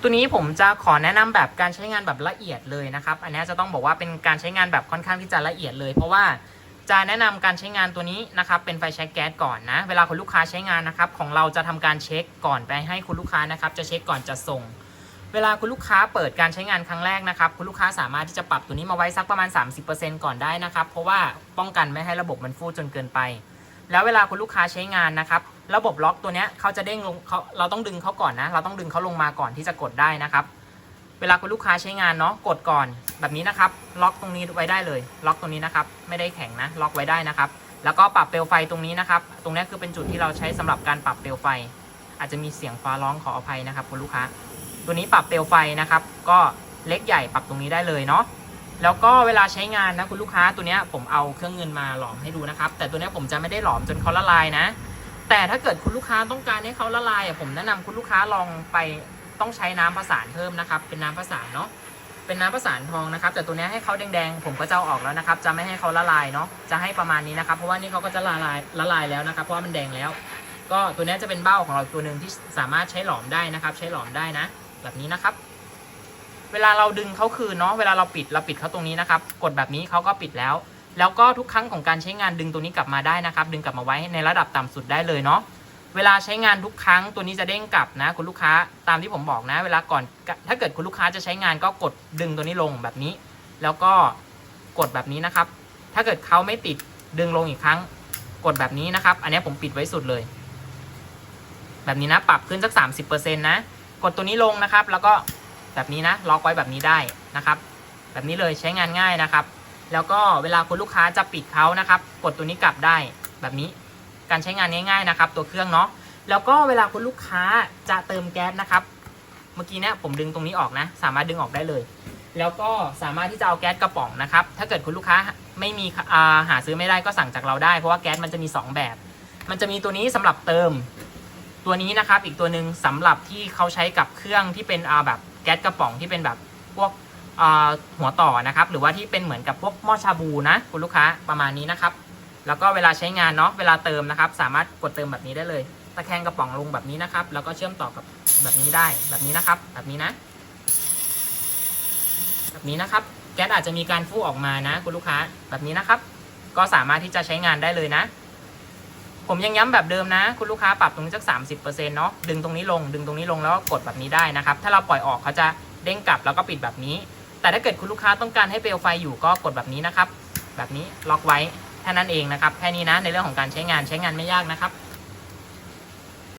ตัวนี้ผมจะขอแนะนำแบบการใช้งานแบบละเอียดเลยนะครับ อันนี้จะต้องบอกว่าเป็นการใช้งานแบบค่อนข้างที่จะละเอียดเลย เพราะว่าจะแนะนำการใช้งานตัวนี้นะครับ เป็นไฟแช็กแก๊สก่อนนะ เวลาคุณลูกค้าใช้งานนะครับ ของเราจะทำการเช็คก่อนไปให้คุณลูกค้านะครับ จะเช็คก่อนจะส่ง เวลาคุณลูกค้าเปิดการใช้งานครั้งแรกนะครับ คุณลูกค้าสามารถที่จะปรับตัวนี้มาไว้สักประมาณ 30%ก่อนได้นะครับ เพราะว่าป้องกันไม่ให้ระบบมันฟูจนเกินไป แล้วเวลาคุณลูกค้าใช้งานนะครับ ระบบล็อกตัวเนี้ยเขาจะเด้งลงเขาเราต้องดึงเขาก่อนนะ เราต้องดึงเขาลงมาก่อนที่จะกดได้นะครับ เวลาคุณลูกค้าใช้งานเนาะกดก่อนแบบนี้นะครับ ล็อกตรงนี้ไว้ได้เลย ล็อกตรงนี้นะครับ ไม่ได้แข็งนะ ล็อกไว้ได้นะครับ แล้วก็ปรับเปลวไฟตรงนี้นะครับ ตรงนี้คือเป็นจุดที่เราใช้สำหรับการปรับเปลวไฟ อาจจะมีเสียงฟ้าร้องขออภัยนะครับคุณลูกค้า ตัวนี้ปรับเปลวไฟนะครับ ก็เล็กใหญ่ปรับตรงนี้ได้เลยเนาะแล้วก็เวลาใช้งานนะคุณลูกค้าตัวนี้ผมเอาเครื่องเงินมาหลอมให้ดูนะครับ แต่ตัวนี้ผมจะไม่ได้หลอมจนเขาละลายนะ แต่ถ้าเกิดคุณลูกค้าต้องการให้เขาละลายผมแนะนำคุณลูกค้าลองไปต้องใช้น้ำผสานเพิ่มนะครับ เป็นน้ำผสานเนาะเป็นน้ำผสานทองนะครับ แต่ตัวนี้ให้เขาแดงๆ ผมก็จะเอาออกแล้วนะครับ จะไม่ให้เขาละลายเนาะจะให้ประมาณนี้นะครับ เพราะว่านี่เขาก็จะละลายละลายแล้วนะครับ เพราะว่ามันแดงแล้ว ก็ตัวนี้จะเป็นเบ้าของเราตัวหนึ่งที่สามารถใช้หลอมได้นะครับ ใช้หลอมได้นะ แบบนี้นะครับ เวลาเราดึงเขาคืนเนาะเวลาเราปิดเราปิดเขาตรงนี้นะครับ กดแบบนี้เขาก็ปิดแล้ว แล้วก็ทุกครั้งของการใช้งานดึงตัวนี้กลับมาได้นะครับ ดึงกลับมาไว้ในระดับต่ำสุดได้เลยเนาะเวลาใช้งานทุกครั้งตัวนี้จะเด้งกลับนะคุณลูกค้าตามที่ผมบอกนะ เวลาก่อนถ้าเกิดคุณลูกค้าจะใช้งานก็กดดึงตัวนี้ลงแบบนี้ แล้วก็กดแบบนี้นะครับ ถ้าเกิดเขาไม่ติดดึงลงอีกครั้ง กดแบบนี้นะครับ อันนี้ผมปิดไว้สุดเลย แบบนี้นะปรับขึ้นสัก 30%นะกดตัวนี้ลงนะครับ แล้วก็แบบนี้นะล็อกไว้แบบนี้ได้นะครับ แบบนี้เลยใช้งานง่ายนะครับ แล้วก็เวลาคุณลูกค้าจะปิดเขานะครับ กดตัวนี้กลับได้แบบนี้ การใช้งานง่ายๆนะครับ ตัวเครื่องเนาะ แล้วก็เวลาคุณลูกค้าจะเติมแก๊สนะครับ เมื่อกี้เนี่ยผมดึงตรงนี้ออกนะ สามารถดึงออกได้เลย แล้วก็สามารถที่จะเอาแก๊สกระป๋องนะครับ ถ้าเกิดคุณลูกค้าไม่มีาหาซื้อไม่ได้ก็สั่งจากเราได้ เพราะว่าแก๊สมันจะมี 2 แบบ มันจะมีตัวนี้สำหรับเติม ตัวนี้นะครับ อีกตัวหนึ่งสำหรับที่เขาใช้กับเครื่องที่เป็นอาแบบแก๊สกระป๋องที่เป็นแบบพวก หัวต่อนะครับ หรือว่าที่เป็นเหมือนกับพวกหม้อชาบูนะคุณลูกค้าประมาณนี้นะครับ แล้วก็เวลาใช้งานเนาะเวลาเติมนะครับ สามารถกดเติมแบบนี้ได้เลย ตะแคงกระป๋องลงแบบนี้นะครับ แล้วก็เชื่อมต่อกับแบบนี้ได้แบบนี้นะครับ แบบนี้นะ แบบนี้นะครับ แก๊สอาจจะมีการฟู่ออกมานะ คุณลูกค้าแบบนี้นะครับ ก็สามารถที่จะใช้งานได้เลยนะ ผมยังย้ำแบบเดิมนะ คุณลูกค้าปรับตรงนี้สักสามสิบเปอร์เซ็นต์เนาะดึงตรงนี้ลง ดึงตรงนี้ลงแล้วก็กดแบบนี้ได้นะครับ ถ้าเราปล่อยออกเขาจะเด้งกลับแล้วก็ปิดแบบนี้ แต่ถ้าเกิดคุณลูกค้าต้องการให้เปลวไฟอยู่ก็กดแบบนี้นะครับ แบบนี้ล็อกไว้แค่นั้นเองนะครับแค่นี้นะในเรื่องของการใช้งานใช้งานไม่ยากนะครับ